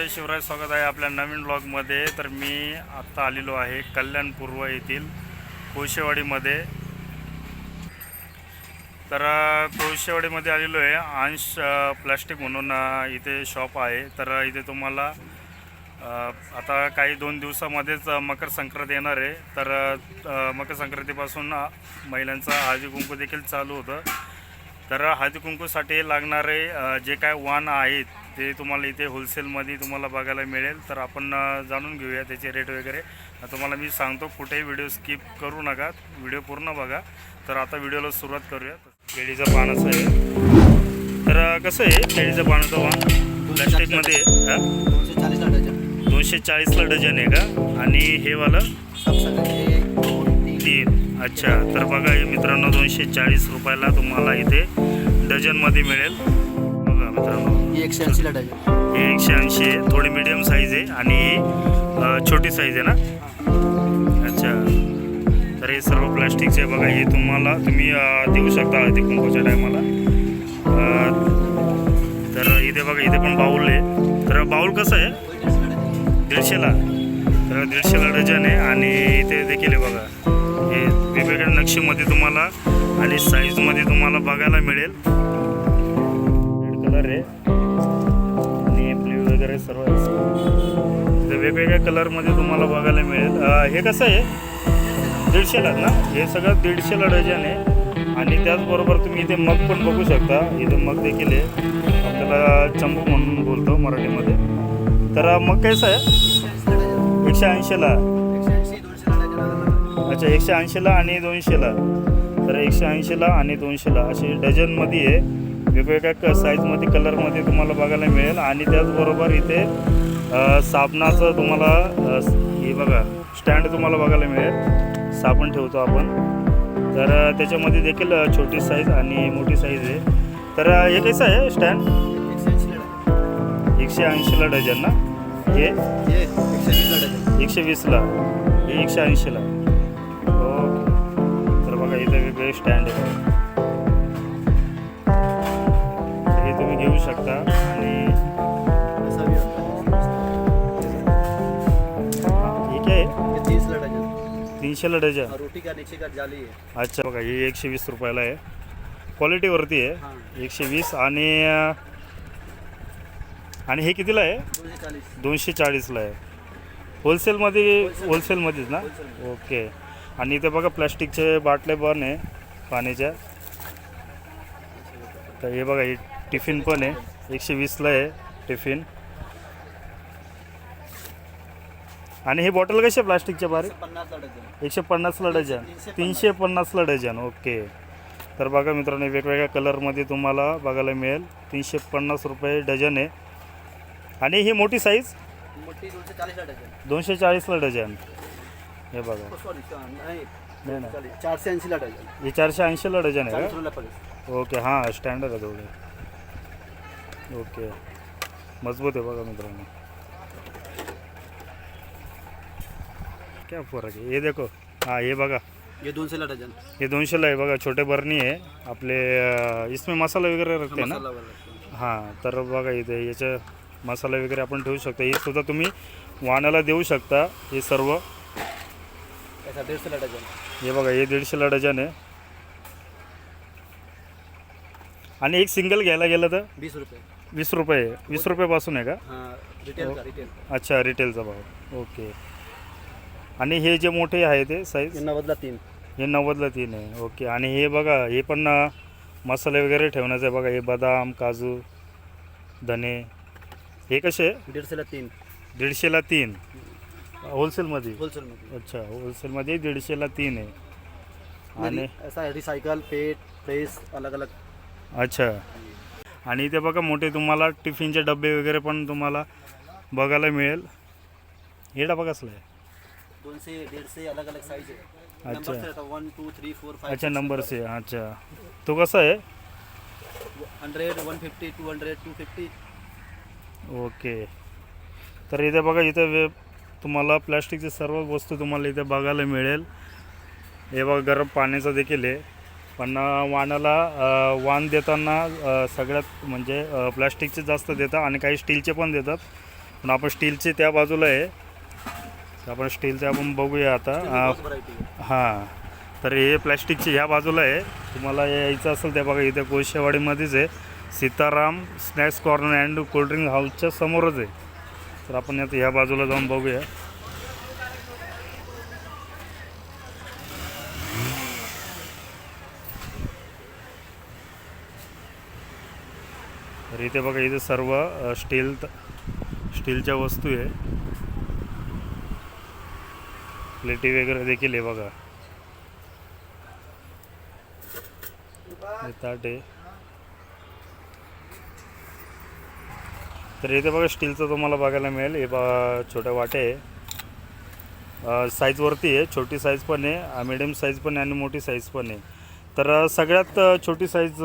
जय शिवराय स्वागत आहे आपल्या नवीन ब्लॉगमध्ये तर मी आत्ता आलेलो आहे कल्याण पूर्व येथील कोळशेवाडीमध्ये. तर कोळशेवाडीमध्ये आलेलो आहे. अंश प्लॅस्टिक प्लास्टिक म्हणून इथे शॉप आहे. तर इथे तुम्हाला आता काही दोन दिवसामध्येच मकर संक्रांत येणार आहे. तर मकर संक्रांतीपासून महिलांचा हळदी कुंकू देखील चालू होतं. तर हळदी कुंकूसाठी लागणारे जे काय वाण आहेत ते तुम्हाला इथे होलसेलमध्ये तुम्हाला बघायला मिळेल. तर आपण जाणून घेऊया त्याचे रेट वगैरे. तुम्हाला मी सांगतो कुठेही व्हिडिओ स्किप करू नका. व्हिडिओ पूर्ण बघा. तर आता व्हिडिओला सुरुवात करूया. केळीचं पानचं आहे. तर कसं आहे केळीचं पानाचं वाण? प्लॅस्टिकमध्ये? दोनशे चाळीसला दोनशे चाळीसला डझन आहे का? आणि हे वालं? तीन. तीन. अच्छा. तर बघा हे मित्रांनो दोनशे चाळीस रुपयाला तुम्हाला इथे डझनमध्ये मिळेल. बघा मित्रांनो. ही एकशे ऐंशीला डझन. हे एकशे ऐंशी आहे. थोडी मिडियम साईज आहे आणि ही अ, छोटी साईज आहे ना? अच्छा. तर हे सर्व प्लॅस्टिकचे बघा हे तुम्हाला तुम्ही अ, देऊ शकता हळदी कुंकूच्या टायमाला तर इथे बघा इथे पण बाऊल आहे. तर बाऊल कसं आहे? दीडशेला तर दीडशेला डझन आहे आणि इथे देखील आहे बघा. हे वेगवेगळ्या नक्षीमध्ये तुम्हाला आणि साईजमध्ये तुम्हाला बघायला मिळेल. कलर आहे आणि ब्ल्यू वगैरे सर्व तर वेगवेगळ्या कलरमध्ये तुम्हाला बघायला मिळेल. हे कसं आहे? दीडशेला ना? हे सगळं दीडशेला डझन आहे. आणि त्याचबरोबर तुम्ही इथे मग पण बघू शकता. इथे मग देखील आहे. आपल्याला चंबू म्हणून बोलतो मराठीमध्ये. तर मग कसं आहे? एकशे ऐंशीला अच्छा एकशे ऐंशीला आणि दोनशेला तर एकशे ऐंशीला आणि दोनशेला असे डझनमध्ये आहे. वेगवेगळ्या क साईजमध्ये कलरमध्ये तुम्हाला बघायला मिळेल. आणि त्याचबरोबर इथे साबणाचं तुम्हाला हे बघा स्टँड तुम्हाला बघायला मिळेल. साबण ठेवतो आपण. तर त्याच्यामध्ये देखील छोटी साईज आणि मोठी साईज आहे. तर हे कसं आहे स्टँड एकशे ऐंशीला डझन ना? हे? एकशे वीसला एकशे हे एकशे ऐंशीला ओके. तर बघा इथे वेगवेगळे स्टँड आहे. तुम्ही घेऊ शकता आणि ठीक आहे. तीनशे तीसला तीनशेला डझन रोटी का का जाली आहे अच्छा बघा हे एकशे वीस रुपयाला आहे. क्वालिटीवरती आहे. एकशे वीस आणि आणि हे कितीला आहे? दोनशे चाळीसला आहे. होलसेलमध्ये होलसेलमध्येच ना? ओके आणि इथे बघा प्लॅस्टिकचे बाटले पण आहे पाण्याच्या. तर हे बघा हे टिफिन पण आहे. एकशे वीसला आहे टिफिन. आणि हे बॉटल कसे प्लास्टिकच्या बारे एकशे पन्नासला डझन. तीनशे पन्नासला डझन. ओके. तर बघा मित्रांनो वेगवेगळ्या कलरमध्ये तुम्हाला बघायला मिळेल. तीनशे पन्नास रुपये डझन आहे. आणि ही मोठी साईज दोनशे चाळीसला डझन. हे बघा. नाही. चारशे ऐंशीला डझन. हे चारशे ऐंशीला डझन आहे ओके हां स्टँडर्ड आहे थोडे ओके. मजबूत आहे बघा मित्रांनो. क्या फरक आहे? हे देखो. हां हे बघा. हे दोनशेला डझन. हे दोनशेला आहे बघा छोटे बरणी आहे. आपले अं, इसमें मसाला वगैरे रखते ना? मसाला वगैरे हां तर बघा इथे याचं मसाला वगैरे आपण ठेवू शकता. हे सुद्धा तुम्ही वाणाला देऊ शकता हे सर्व. हे बघा हे दीडशेला डझन आहे. आणि एक सिंगल घ्यायला गेलं तर? वीस रुपये. वीस रुपये वीस रुपयेपासून आहे का? हां रिटेल का रिटेल अच्छा रिटेलचा भाव. ओके. आणि हे जे मोठे आहे ते साईज नव्वदला तीन. हे नव्वदला तीन आहे. ओके. आणि हे बघा हे पण अं, मसाले वगैरे ठेवण्याचं आहे. बघा हे बदाम काजू धने. हे कसे आहे? दीडशेला तीन. दीडशेला तीन. होलसेलमध्ये? होलसेलमध्ये. अच्छा होलसेलमध्ये दीडशेला तीन आहे. आणि ऐसा है रिसाइकल पेट प्रेस अलग अलग अच्छा. आणि इथे बघा मोठे तुम्हाला टिफिनचे डबे वगैरे पण तुम्हाला बघायला मिळेल. हे डबा कसला आहे? दोनशे दीडशे अलग अलग साइज है अच्छा. नंबर से वन टू थ्री फोर अच्छा नंबर से अच्छा. तो कसा आहे? Hundred one fifty two hundred two fifty okay. तर इथे बघा इथे वे तुम्हाला प्लॅस्टिकचे सर्व वस्तू तुम्हाला इथे बघायला मिळेल. हे बघा गरम पाण्याचं देखील आहे. पण वाणाला वाण देताना सगळ्यात म्हणजे प्लॅस्टिकचे जास्त देतात आणि काही स्टीलचे पण देतात. पण आपण स्टीलचे त्या बाजूला आहे. आपण स्टीलचे आपण बघूया आता. हां तर हे प्लॅस्टिकचे ह्या बाजूला आहे. तुम्हाला यायचं असेल त्या बघा इथे कोळशेवाडीमध्येच आहे. Sitaram snacks corner and cold drink हाऊसच्या समोरच आहे. तर आपण आता ह्या बाजूला जाऊन बघूया. तर इथे बघा इथे सर्व स्टील स्टीलच्या वस्तू आहे. प्लेटी वगैरे देखील आहे बघा. ताट आहे. तर इथे बघा स्टीलचं तुम्हाला बघायला मिळेल. हे बा छोट्या वाटे आहे. साईजवरती आहे. छोटी साईज पण आहे. मिडियम साईज पण आहे आणि मोठी साईज पण आहे. तर सगळ्यात छोटी साईज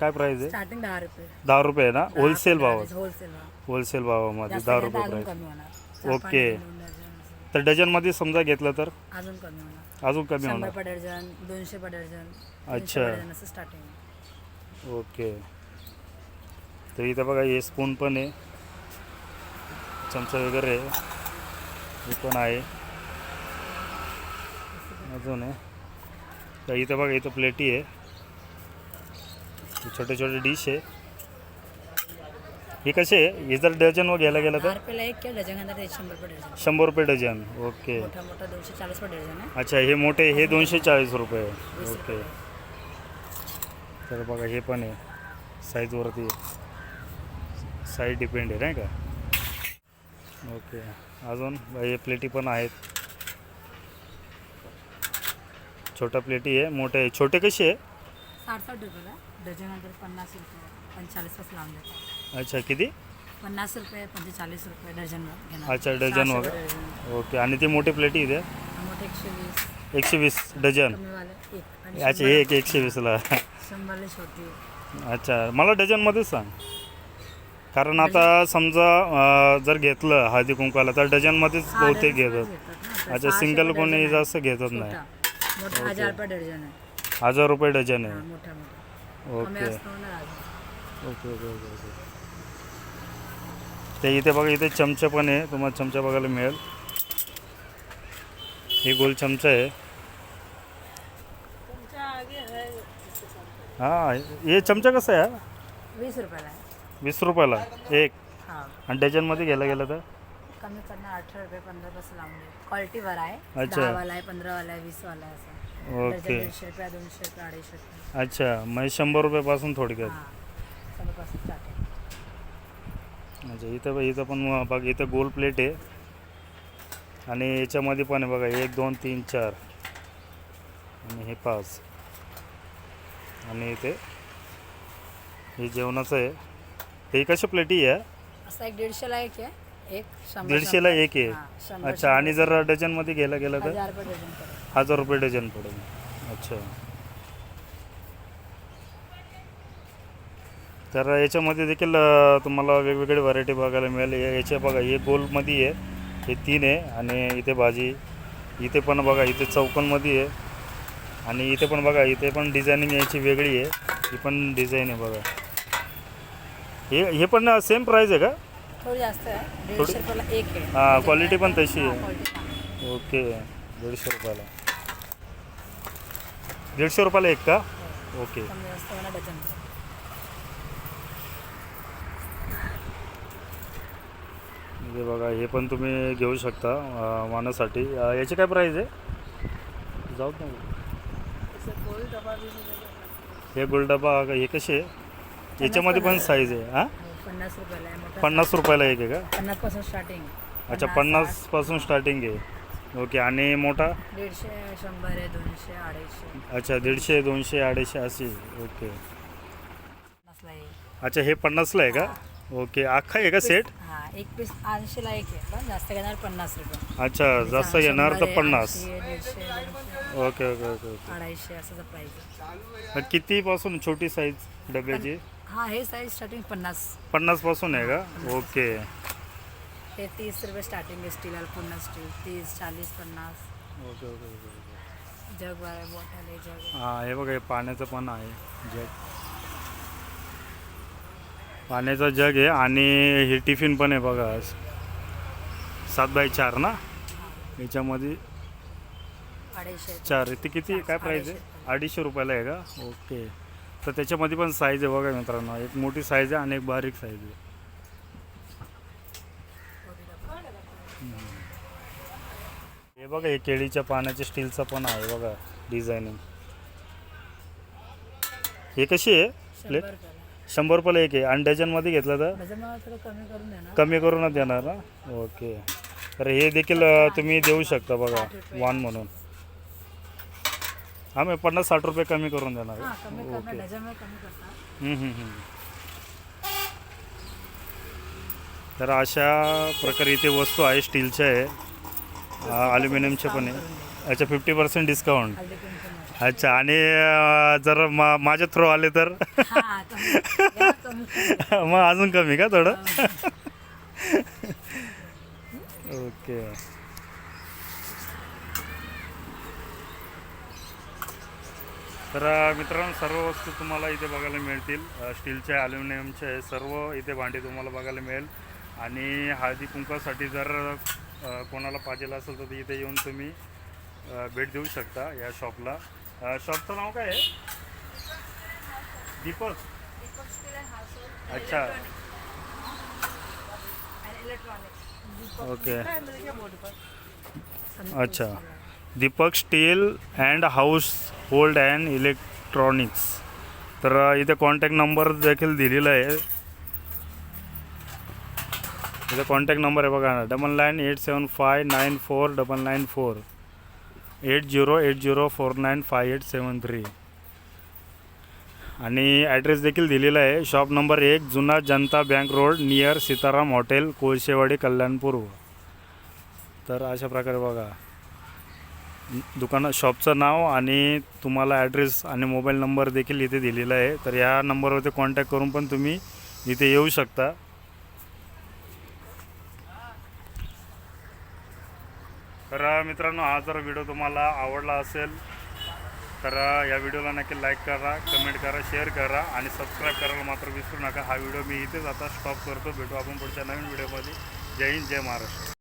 काय प्राईज आहे? स्टार्टिंग दहा रुपये. दहा रुपये आहे ना? होलसेल भावात. होलसेल भाव. होलसेल भावामध्ये दहा रुपये होणार. ओके. तर डझनमध्ये समजा घेतलं तर? अजून कमी होणार. अजून कमी शंभर होणार. दोनशे अच्छा. असं स्टार्टिंग ओके तर इथं बघा हे स्पून पण आहे. चमचा वगैरे आहे. हे पण आहे. अजून आहे. तर इथं बघा इथं प्लेटी आहे. हे छोटे छोटे डिश आहे. हे कसे हे जर डझन व घ्यायला गेलं तर? रुपयाला एक किलो डझन घालतात ते शंभर पर डझन शंभर रुपये डझन ओके मोठा मोठा दोनशे चाळीस पर डझन आहे. अच्छा हे मोठे हे दोनशे चाळीस रुपये वीस ओके रुपये. तर बघा हे पण आहे. साईजवरती साईज डिपेंड आहे नाही का? ओके अजून हे प्लेटी पण आहेत. छोट्या प्लेटी आहे मोठे आहे. छोटे कसे आहे? डझन नंतर पन्नास रुपये पंचेचाळीसपासून लावून देतात अच्छा किती? पन्नास रुपये पंचेचाळीस रुपये घेणार. अच्छा, डझन सहाशे वगैरे. डझन. ओके आणि ते मोठे प्लेटी इथे मोठे एकशे वीस. एकशे वीस डझन. कमीवाले एक. आणि अच्छा एक एकशे वीसला शंभरला छोटी. अच्छा मला डझनमध्येच सांग. कारण आता समजा अं, जर घेतलं हळदी कुंकाला तर डझनमध्येच हा, बहुतेक घेतात. घेतात ना. तर अच्छा सहाशे सिंगल कोणी आहे. जास्त घेतच नाही. छोटा. मोठा हजार रुपये डझन आहे. हजार रुपये डझन हा, आहे मोठा मोठा. कमी ओके असतो ना अजून. ओके ओके ओके ओके ते इथे बघा इथे चमचा पण आहे. तुम्हाला चमचा बघायला मिळेल. हे गोल चमचा आहे. हां हे चमचा कसा आहे? वीस रुपयाला आहे. वीस रुपयाला. एक. हा. आणि डझनमध्ये घ्यायला गेलं तर? कमी करणार अठरा रुपये पंधरा पासून लावून दे क्वालिटीवर आहे. अच्छा. दहावाला आहे पंधरावाला आहे वीसवाला आहे असं. ओके. दीडशे रुपये दोनशे रुपये अडीचशे रुपये. अच्छा. म्हणजे शंभर रुपयापासून थोडक्यात. हां. अच्छा इथं बघ- इथं पण बघ इथं गोल प्लेट आहे. आणि याच्यामध्ये पण आहे बघा एक दोन तीन चार. आणि हे पाच. आणि इथे हे जेवणाचं आहे. हे कशा प्लेटी आहे? असं एक दीडशेला एक आहे. एक दीडशेला. एक आहे. अच्छा आणि. जर डझनमध्ये घ्यायला गेलं तर? हजार रुपये डझन पडेल. अच्छा. तर याच्यामध्ये देखील तुम्हाला वेगवेगळी व्हरायटी बघायला मिळेल. याच्या बघा हे गोलमध्ये आहे हे तीन आहे आणि इथे भाजी इथे पण बघा इथे चौकोनमध्ये आहे. आणि इथे पण बघा इथे पण डिझायनिंग याची वेगळी आहे. ही पण डिझाईन आहे बघा. हे हे पण सेम प्राईज आहे का? थोडी जास्त आहे. दीडशे रुपयाला एक आहे. हां क्वालिटी पण तशी हां, आहे. ओके दीडशे रुपयाला. दीडशे रुपयाला एक का? ओके. कमी जास्त होणार डझन. म्हणजे बघा हे पण तुम्ही घेऊ शकता अं, मानासाठी अं, याची काय प्राईज आहे? जाऊ ना हे गोलडबा हे कसे? आहे याच्यामध्ये पण साईज आहे हां हो, पन्नास रुपयाला आहे मोठा पन्नास रुपयाला एक आहे का? पन्नासपासून स्टार्टिंग अच्छा पन्नासपासून स्टार्टिंग आहे. ओके आणि मोठा? दीडशे शंभर आहे दोनशे अडीचशे. अच्छा दीडशे दोनशे अडीचशे अशी. ओके पन्नासला एक. अच्छा हे पन्नासला आहे का? ओके अख्खा आहे का सेट हा एक पीस ऐंशीला एक आहे पण जास्त घेणार पन्नास रुपये. अच्छा जास्त शंभर येणार तर आहे, पन्नास. ऐंशी आहे, दीडशे दोनशे, ओके ओके ओके ओके अडीचशे असं प्राईस कितीपासून छोटी साईज डब्याची? हा हे साईज स्टार्टिंग पन्नास. पन्नासपासून आहे का? ओके. हे तीस रुपये स्टार्टिंग आहे स्टील पुन्हा स्टील तीस चाळीस पन्नास. Okay okay okay okay. Jug आहे बॉटल आहे जग. आहे. हां हे बघा हे पाण्याचं पण आहे जग. पाण्याचा जग आहे आणि हे टिफिन पण आहे बघा सात बाय चार ना? याच्यामध्ये अडीचशे. चार ते किती काय प्राईस आहे? अडीचशे रुपयाला आहे का? ओके. तर त्याच्यामध्ये पण साईज आहे बघा मित्रांनो. एक मोठी साईज आहे आणि एक बारीक साईज आहे. हे बघा हे केळीच्या पाण्याच्या स्टीलचं पण आहे बघा डिझायनिंग हे कशी आहे? प्लेट शंभर रुपयाला एक आहे. आणि डझनमध्ये घेतलं तर? कमी करूनच देणार ना? ओके. तर हे देखील तुम्ही देऊ शकता बघा. वान म्हणून. हा मी पन्नास साठ रुपये कमी करून देणार हां कमी आहे. करणार ओके डझनवर कमी करतात हम्म, हम्म, हम्म. तर अशा प्रकारे इथे वस्तू आहे स्टीलच्या आहे. अल्युमिनियमच्या पण आहे. अच्छा फिफ्टी पर्सेंट डिस्काउंट कुंकू अच्छा आणि अ, जर मा माझ्या थ्रू आले तर? हां कमी. या, कमी. करा. मग अजून कमी का थोडं? ओके. तर मित्रांनो सर्व वस्तू तुम्हाला इथे बघायला मिळतील. स्टीलचे ॲल्युमिनियमचे सर्व इथे भांडी तुम्हाला बघायला मिळेल. आणि हळदी कुंकासाठी जर कोणाला पाहिजे असेल तर इथे येऊन तुम्ही भेट देऊ शकता या शॉपला. शॉपचं नाव काय आहे? दीपक. अच्छा. ओके. अच्छा. Deepak steel and household and electronics. तर इथे कॉन्टॅक्ट नंबर देखील दिलेला आहे. इथे कॉन्टॅक्ट नंबर आहे बघा. Double nine eight seven five nine four double nine four eight zero eight zero four nine five eight seven three आणि ॲड्रेस देखील दिलेला आहे. शॉप नंबर एक जुना Janata bank road near Sitaram hotel Kolshewadi कल्याणपूर्व तर अशा प्रकारे बघा. दुकाना शॉपचं नाव आणि तुम्हाला ॲड्रेस आणि मोबाईल नंबर देखील इथे दिलेला आहे. तर या नंबरवरती कॉन्टॅक्ट करून पण तुम्ही इथे येऊ शकता. तर मित्रांनो हा जर व्हिडिओ तुम्हाला आवडला असेल तर या व्हिडिओला नक्की लाईक करा कमेंट करा शेअर करा आणि सबस्क्राईब करायला मात्र विसरू नका. हा व्हिडिओ मी इथेच आता स्टॉप करतो. भेटू आपण पुढच्या नवीन व्हिडिओमध्ये जय हिंद जय महाराष्ट्र.